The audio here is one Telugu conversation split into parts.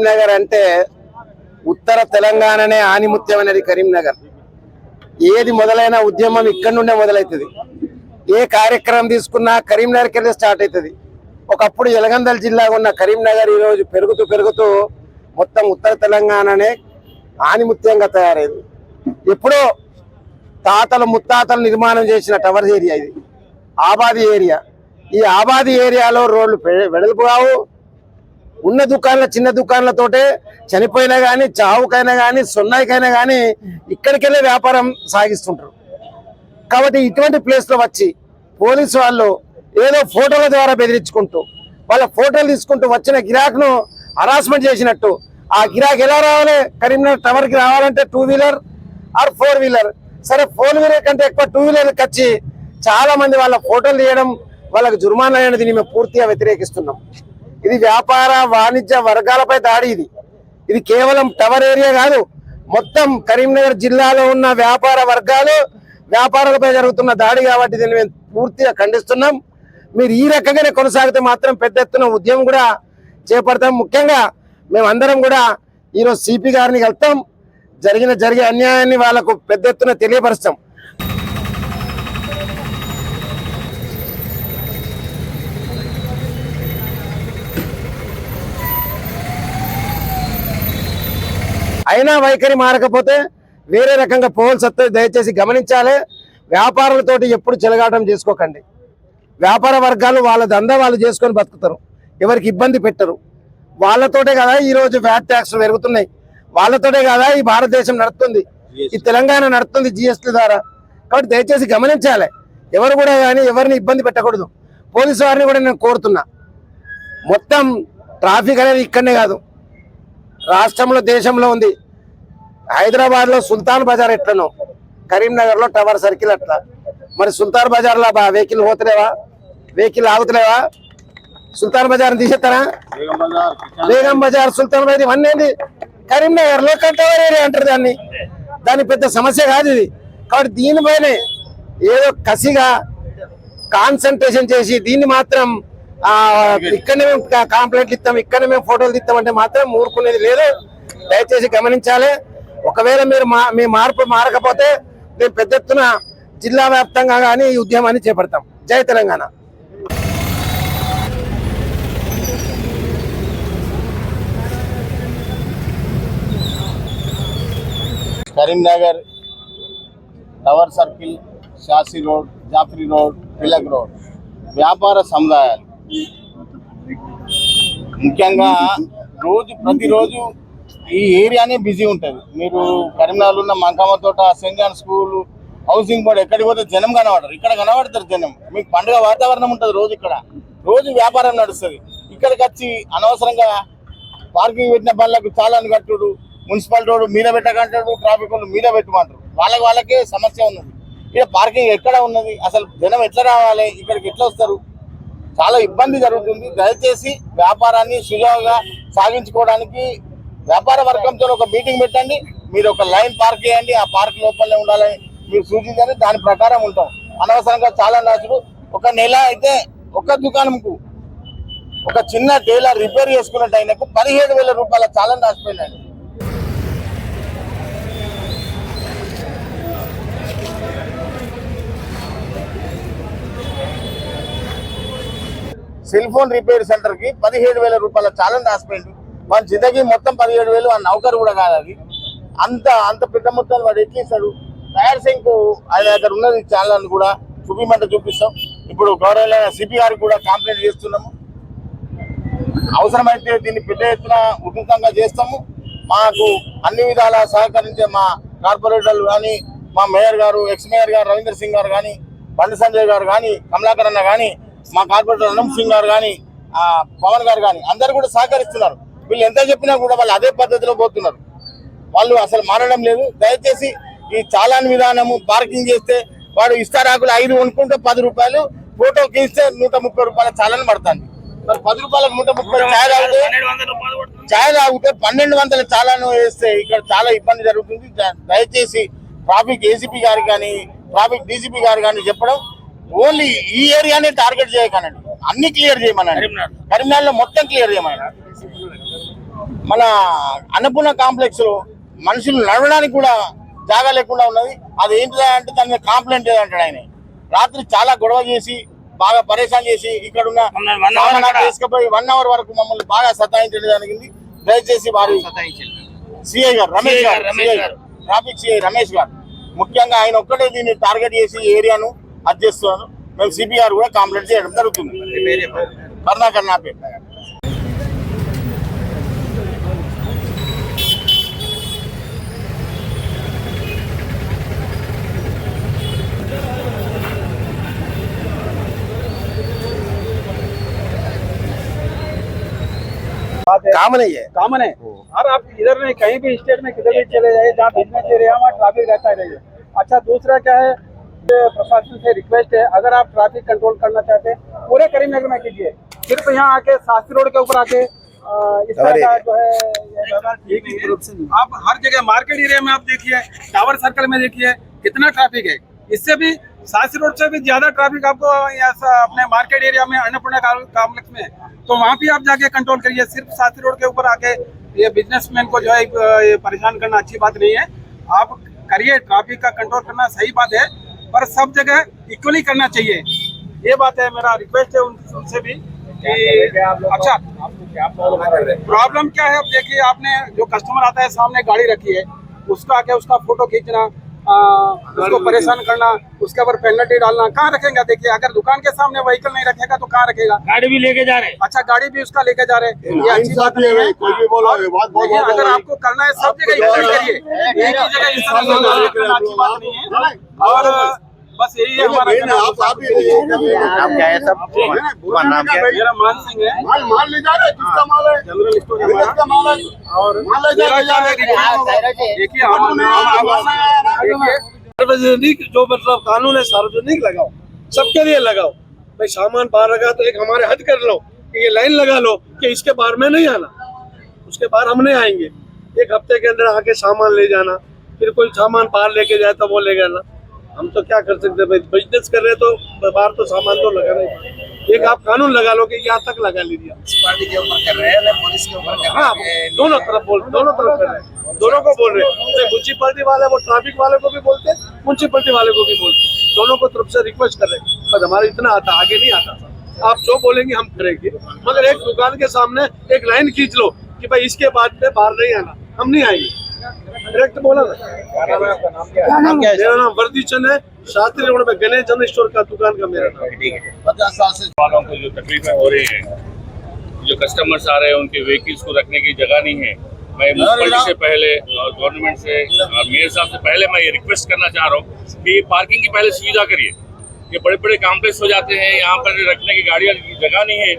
కరీంనగర్ అంటే ఉత్తర తెలంగాణనే ఆనిముత్యం అనేది కరీంనగర్. ఏది మొదలైన ఉద్యమం ఇక్కడ నుండే మొదలవుతుంది ఏ కార్యక్రమం తీసుకున్నా కరీంనగర్కి వెళ్ళి స్టార్ట్ అవుతుంది ఒకప్పుడు ఎలగందల జిల్లా ఉన్న కరీంనగర్ ఈరోజు పెరుగుతూ పెరుగుతూ మొత్తం ఉత్తర తెలంగాణనే ఆనిముత్యంగా తయారైంది. ఎప్పుడో తాతలు ముత్తాతలు నిర్మాణం చేసిన టవర్స్ ఏరియా ఇది. ఆబాది ఏరియా. ఈ ఆబాది ఏరియాలో రోడ్లు వెడల్పు కావు. ఉన్న దుకాణాల చిన్న దుకాణాలతోటే చనిపోయినా కానీ చావుకైనా కానీ సున్నాయికైనా కానీ ఇక్కడికెళ్ళే వ్యాపారం సాగిస్తుంటారు. కాబట్టి ఇటువంటి ప్లేస్లో వచ్చి పోలీసు వాళ్ళు ఏదో ఫోటోల ద్వారా బెదిరించుకుంటూ వాళ్ళ ఫోటోలు తీసుకుంటూ వచ్చిన గిరాక్ను హరాస్మెంట్ చేసినట్టు ఆ గిరాక్ ఎలా రావాలి? కరీంనగర్ టవర్కి రావాలంటే two wheeler or four wheeler? సరే ఫోర్ వీలర్ కంటే ఎక్కువ టూ వీలర్కి వచ్చి చాలా మంది వాళ్ళ ఫోటోలు తీయడం వాళ్ళకి జుర్మానా అనేది మేము పూర్తిగా వ్యతిరేకిస్తున్నాం. ఇది వ్యాపార వాణిజ్య వర్గాలపై దాడి ఇది. ఇది కేవలం టవర్ ఏరియా కాదు మొత్తం కరీంనగర్ జిల్లాలో ఉన్న వ్యాపార వర్గాలు వ్యాపారాలపై జరుగుతున్న దాడి కాబట్టి దీన్ని మేము పూర్తిగా ఖండిస్తున్నాం. మీరు ఈ రకంగానే కొనసాగితే మాత్రం పెద్ద ఎత్తున ఉద్యమం కూడా చేపడతాం. ముఖ్యంగా మేమందరం కూడా ఈరోజు సిపి గారిని కలుతాం జరిగిన జరిగే అన్యాయాన్ని వాళ్ళకు పెద్ద ఎత్తున తెలియపరుస్తాం. వైఖరి మారకపోతే వేరే రకంగా పోవాల్సి వస్తుంది దయచేసి గమనించాలి. వ్యాపారులతోటి ఎప్పుడు చెలగాటం చేసుకోకండి. వ్యాపార వర్గాలు వాళ్ళ దందా వాళ్ళు చేసుకొని బతుకుతారు. ఎవరికి ఇబ్బంది పెట్టరు. వాళ్ళతోటే కదా ఈ రోజు వ్యాట్ ట్యాక్స్ పెరుగుతున్నాయి. వాళ్ళతోటే కదా ఈ భారతదేశం నడుస్తుంది. ఈ తెలంగాణ నడుస్తుంది జిఎస్టీ ద్వారా. కాబట్టి దయచేసి గమనించాలి. ఎవరు కూడా కానీ ఎవరిని ఇబ్బంది పెట్టకూడదు. పోలీసు వారిని కూడా నేను కోరుతున్నా. మొత్తం ట్రాఫిక్ అనేది ఇక్కడనే కాదు. రాష్ట్రంలో దేశంలో ఉంది. హైదరాబాద్లో సుల్తాన్ బజార్ ఎట్లనో కరీంనగర్లో టవర్ సర్కిల్ అట్లా. మరి సుల్తాన్ బజార్లో బా వెహికల్ పోతలేవా? వెహికల్ ఆగుతలేవా? సుల్తాన్ బజార్ తీసేస్తారా? బేగం బజార్ సుల్తాన్ బజార్ ఇవన్నీ ఏంది? కరీంనగర్లో టవర్ ఏరియా అంటారు దాన్ని. దాని పెద్ద సమస్య కాదు ఇది. కాబట్టి దీనిపైనే ఏదో కసిగా కాన్సన్ట్రేషన్ చేసి దీన్ని మాత్రం ఇక్కడనే మేము కాంప్లైంట్లు ఇస్తాం ఇక్కడనే మేము ఫోటోలు తీస్తామంటే మాత్రం ఊరుకునేది లేదు. దయచేసి గమనించాలి. ఒకవేళ మీరు మా మీ మార్పు మారకపోతే మేము పెద్ద ఎత్తున జిల్లా వ్యాప్తంగా కానీ ఈ ఉద్యమాన్ని చేపడతాం. జై Telangana. Karimnagar tower circle షాసి road Jafri road Tilak road. వ్యాపార సముదాయాలు. ముఖ్యంగా రోజు ప్రతిరోజు ఈ ఏరియానే బిజీ ఉంటుంది. మీరు కరీంనగర్లో ఉన్న మంకమ్మ తోట saint John school housing board ఎక్కడికి పోతే జనం కనబడరు. ఇక్కడ కనబడతారు జనం. మీకు పండుగ వాతావరణం ఉంటుంది రోజు ఇక్కడ. రోజు వ్యాపారం నడుస్తుంది. ఇక్కడికి వచ్చి అనవసరంగా పార్కింగ్ పెట్టిన బండ్లకు చాలా కట్టుడు మున్సిపల్ రోడ్డు మీద పెట్టకంటాడు ట్రాఫిక్ వాళ్ళు మీద పెట్టమంటారు. వాళ్ళకి వాళ్ళకే సమస్య ఉన్నది. ఇక్కడ పార్కింగ్ ఎక్కడ ఉన్నది? అసలు జనం ఎట్లా రావాలి? ఇక్కడికి ఎట్లా వస్తారు? చాలా ఇబ్బంది జరుగుతుంది. దయచేసి వ్యాపారాన్ని సులువుగా సాగించుకోవడానికి వ్యాపార వర్గంతో ఒక మీటింగ్ పెట్టండి. మీరు ఒక లైన్ పార్క్ చేయండి. ఆ పార్క్ లోపలనే ఉండాలని మీరు సూచించండి. దాని ప్రకారం ఉంటాం. అనవసరంగా చాలా నాచుడు ఒక నెల అయితే ఒక దుకాణంకు ఒక చిన్న టైలర్ రిపేర్ చేసుకున్నట్టు ఆయనకు పదిహేడు వేల రూపాయల చాలా రాసిపోయినాడు సెల్ ఫోన్ రిపేర్ సెంటర్కి పదిహేడు వేల రూపాయల ఛాలెంజ్ రాసిపోయింది మన జిందగీ మొత్తం పదిహేడు వేలు ఆ నౌకరు కూడా కాదు అది. అంత అంత పెద్ద మొత్తాన్ని వాడు ఎక్కిస్తాడు టైర్ సింగ్ ఆయన దగ్గర ఉన్నది ఛానల్ కూడా చూపిమంటే చూపిస్తాం. ఇప్పుడు గౌరవ సిపి గారికి కూడా కంప్లైంట్ చేస్తున్నాము. అవసరమైతే దీన్ని పెద్ద ఎత్తున ఉధృతంగా చేస్తాము. మాకు అన్ని విధాలా సహకరించే మా కార్పొరేటర్లు కానీ మా మేయర్ గారు ఎక్స్ మేయర్ గారు రవీంద్ర సింగ్ గారు కానీ బండి సంజయ్ గారు కానీ కమలాకర్ అన్న కానీ మా కార్పొరేటర్ అనం సింగ్ గారు కానీ ఆ, పవన్ గారు కానీ అందరు కూడా సహకరిస్తున్నారు. వీళ్ళు ఎంత చెప్పినా కూడా వాళ్ళు అదే పద్ధతిలో పోతున్నారు. వాళ్ళు అసలు మారడం లేదు. దయచేసి ఈ చాలాన్ విధానము పార్కింగ్ చేస్తే వాడు ఇస్తారాకులు ఐదు కొనుక్కుంటే పది రూపాయలు ఫోటో గీస్తే నూట ముప్పై రూపాయల చాలని పడుతుంది. మరి పది రూపాయలకు నూట ముప్పై ఛాయ్ తాగితే ఛాయ్ తాగితే పన్నెండు వందల చాలాను వేస్తే ఇక్కడ చాలా ఇబ్బంది జరుగుతుంది. దయచేసి ట్రాఫిక్ ఏసీపీ గారు కానీ ట్రాఫిక్ డీసీపీ గారు కానీ చెప్పడం ఓన్లీ ఈ ఏరియానే టార్గెట్ చేయకనండి అన్ని క్లియర్ చేయమనండి. కరీంనగర్లో మొత్తం క్లియర్ చేయమనండి. మన అన్నపూర్ణ కాంప్లెక్స్లో మనుషులు నడవడానికి కూడా జాగా లేకుండా ఉన్నది. అది ఏంటిదా అంటే దాని మీద కాంప్లైంట్ ఏదంటాడు ఆయన. రాత్రి చాలా గొడవ చేసి బాగా పరేషాన్ చేసి ఇక్కడ ఉన్న తీసుకుపోయి వన్ అవర్ వరకు మమ్మల్ని బాగా సతాయించడం జరిగింది. దయచేసి వారి సిఐ గారు రమేష్ గారు ట్రాఫిక్ సిఐ రమేష్ గారు. ముఖ్యంగా ఆయన ఒక్కటే దీన్ని టార్గెట్ చేసి ఏరియాను అది చేస్తున్నారు మేము సిపి గారు కూడా కాంప్లైంట్ చేయడం జరుగుతుంది కరుణాకర్ నా పేరు बात है కామన్ అయ్యే कॉमन है और आप इधर नहीं कहीं भी स्टेट में किधर भी चले जाइए जहाँ बिजनेस एरिया वहाँ ट्रैफिक रहता ही है अच्छा दूसरा क्या है ये प्रशासन से रिक्वेस्ट है अगर आप ट्रैफ़िक कंट्रोल करना चाहते हैं पूरे करीमनगर में कीजिए। सिर्फ़ यहाँ आके शास्त्री रोड के ऊपर आके इस तरह का जो है ये व्यवहार ठीक नहीं। आप हर जगह मार्केट एरिया में आप देखिए टावर सर्कल में देखिए कितना ट्रैफ़िक है। इससे भी शास्त्री रोड से भी ज़्यादा ट्रैफ़िक आपको अपने मार्केट एरिया में अन्नपूर्णा कॉम्प्लेक्स में तो वहाँ भी आप जाके कंट्रोल करिए। सिर्फ़ शास्त्री रोड के ऊपर आके ये बिजनेसमैन को जो है परेशान करना अच्छी बात नहीं है। आप करिए ट्रैफ़िक का कंट्रोल करना सही बात है। पर सब जगह इक्वली करना चाहिए। ये बात है मेरा रिक्वेस्ट है उन- उनसे भी कि अच्छा। प्रॉब्लम क्या है? अब देखिए आपने जो कस्टमर आता है सामने गाड़ी रखी है उसका क्या उसका फ़ोटो खींचना आ, उसको परेशान करना उसके ऊपर पेनल्टी डालना कहाँ रखेगा? देखिए अगर दुकान के सामने व्हीकल नहीं रखेगा तो कहाँ रखेगा? गाड़ी भी लेके जा रहे हैं। अच्छा गाड़ी भी उसका लेके जा रहे हैं। ये अच्छी बात नहीं है। कोई भी बोलो ये बात बहुत बहुत अगर आपको करना है सब जगह करिए। ही अच्छी बात नहीं है। और बस यही है हमारा कहना। नाम क्या है सब नाम क्या है? मेरा मान सिंह है। माल माल ले जा रहे किसका माल है। जनरल स्टोर है हमारा। माल है। और माल ले जा है रहे देखिए हम हम- हम- सार्वजनिक जो मतलब कानून है, सार्वजनिक लगाओ। सबके लिए लगाओ। भाई, सामान बाहर रखा तो एक हमारे हद कर लो कि ये लाइन लगा लो कि इसके बाहर में नहीं आना। उसके बाहर हम नहीं आएँगे। एक हफ़्ते के अंदर आके सामान ले जाना। फिर कोई सामान बाहर लेके जाए तो वो ले जाना। हम तो क्या कर सकते भाई? बिज़नेस कर रहे तो बाहर तो सामान तो लगा नहीं एक आप कानून लगा लो कि यहाँ तक लगा लीजिए। पार्टी के ऊपर कर रहे हैं पुलिस के ऊपर हाँ दोनों तरफ़ बोल दोनों तरफ़ कर रहे हैं। दोनों को बोल रहे हैं। म्यूनसिपलिटी वाले वो ट्रैफ़िक वाले को भी बोलते हैं म्यूनसिपलिटी वाले को भी बोलते हैं। दोनों को तरफ़ से रिक्वेस्ट कर रहे हैं। पर हमारा इतना आता आगे नहीं आता। आप जो बोलेंगे हम करेंगे। मगर एक दुकान के सामने एक लाइन खींच लो कि भाई इसके बाद में बाहर नहीं आना। हम नहीं आएँगे। डायरेक्ट बोला ना मेरा नाम वर्दी चंद है। शास्त्री रोड में गणेश चंद स्टोर का दुकान का मेरा नाम। है। पचास साल से वालों को जो तकलीफें हो रही हैं जो कस्टमर्स आ रहे हैं उनके व्हीकल्स को रखने की जगह नहीं है। मैं म्यूनसिपलिटी से पहले और गवर्नमेंट से और मेयर साहब से पहले मैं ये रिक्वेस्ट करना चाह रहा हूँ कि पार्किंग की पहले सुविधा करिए। ये बड़े बड़े कॉम्प्लेक्स हो जाते हैं यहाँ पर रखने की गाड़ियाँ की जगह नहीं है।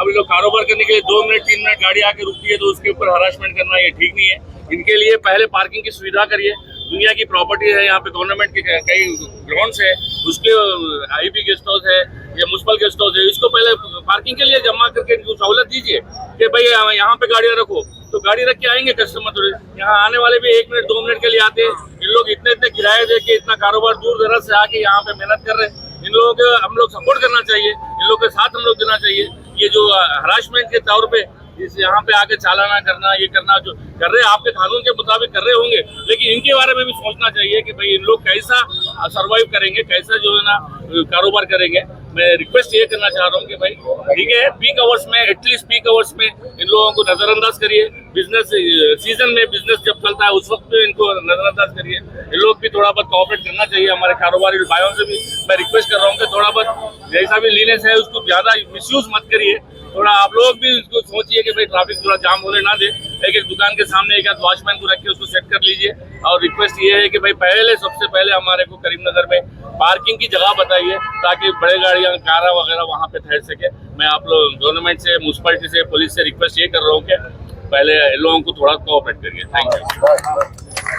अब लोग कारोबार करने के लिए दो मिनट तीन मिनट गाड़ी आके रुकती है तो उसके ऊपर हरासमेंट करना ये ठीक नहीं है। इनके लिए पहले पार्किंग की सुविधा करिए। दुनिया की प्रॉपर्टी है, यहाँ पे गवर्नमेंट के कई ग्राउंड्स है। उसके आईबी गेस्ट हाउस है, या म्यूनसिपल गेस्ट हाउस है। इसको पहले पार्किंग के लिए जमा करके इनको सहूलत दीजिए कि भाई, यहाँ पे गाड़ियाँ रखो। तो गाड़ी रख के आएँगे कस्टमर तो यहाँ आने वाले भी एक मिनट, दो मिनट के लिए आते हैं। इन लोग इतने इतने किराए दे के, इतना कारोबार दूर दराज से आके यहाँ पे मेहनत कर रहे हैं। इन लोगों को, हम लोग सपोर्ट करना चाहिए। इन लोगों के साथ हम लोग देना चाहिए। ये जो हरासमेंट के तौर पे इस यहाँ पे आके चालाना करना, ये करना, जो कर रहे हैं, आपके कानून के मुताबिक कर रहे होंगे, लेकिन इनके बारे में भी सोचना चाहिए कि भाई इन लोग कैसा सरवाइव करेंगे, कैसा जो है ना कारोबार करेंगे। मैं रिक्वेस्ट ये करना चाह रहा हूँ कि भाई, ठीक है पीक आवर्स में एटलीस्ट पीक आवर्स में इन लोगों को नजरअंदाज करिए। बिज़नेस सीज़न में बिज़नेस जब चलता है, उस वक्त भी इनको नजरअंदाज करिए। इन लोग भी थोड़ा बहुत कॉपरेट करना चाहिए, हमारे कारोबारी भाइयों से भी। मैं रिक्वेस्ट कर रहा हूँ कि थोड़ा बहुत जैसा भी लीनेस है, उसको ज़्यादा मिसयूज मत करिए। थोड़ा आप लोग भी इसको सोचिए कि भाई ट्रैफ़िक थोड़ा जाम होने ना दे। एक एक दुकान के सामने एक आध वॉचमैन को रख के उसको सेट कर लीजिए। और रिक्वेस्ट ये है कि भाई पहले, सबसे पहले हमारे को करीमनगर में पार्किंग की जगह बताइए, ताकि बड़े गाड़ियाँ, कारा वगैरह वहाँ पे ठहर सके। मैं आप लोग गवर्नमेंट से म्यूनसिपलिटी से पुलिस से रिक्वेस्ट ये कर रहा हूँ कि पहले लोगों को थोड़ा कोऑपरेट करिए। Thank you